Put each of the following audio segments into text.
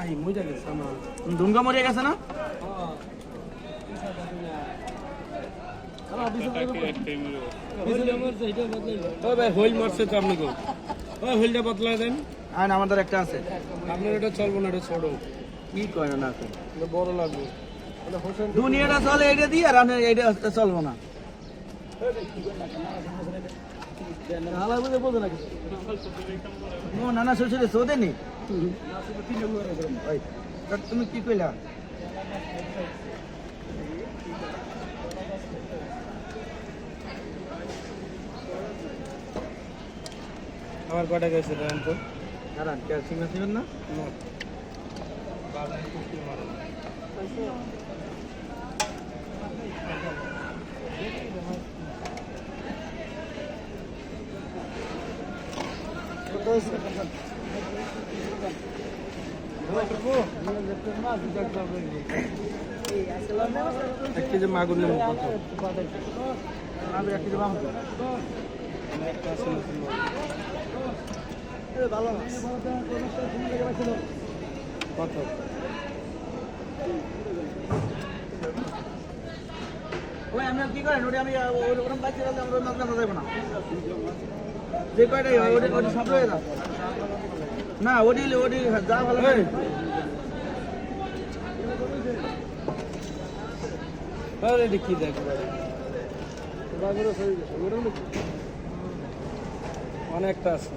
I মজা গেছে আমার ধুমকা মরে গেছে না? ভাই হোল মারছে তো আপনি গো ওই হোলটা বদলা দেন আর আমাদের একটা আছে। আপনার এটা চলবো না এটা ছোট কি কয় না না কয়। এটা বড় লাগবে। দুনিয়াটা চলে এটা দিয়ে আর আপনার এটা চলবো না। নানা শ্বশুরে শোধে নি? তুমি কি কইলা? আমার কটা গেছে দাঁড়ান কে সিঙ্গা ছিলেন না? এক কেজি মাগুর নেব কত? আমি একটু দেবো আমাকে। কত? ওই আপনি কি করেন? ওটা আমি ওরকম বাইক আমরা মাছ যাব না। যে কয়টাই হয় ওটা ওটা সব রয়ে যাও না ওটি ওটি যা ভালো এটা কি দেখো? অনেকটা আছে।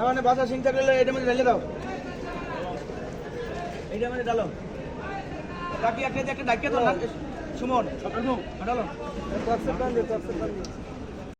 মানে বাসা সিং থাকলে এটা মধ্যে ঢেলে দাও। এইটা মানে ডালো বাকি একটা একটা ডাকিয়ে দাও সুমন ডালো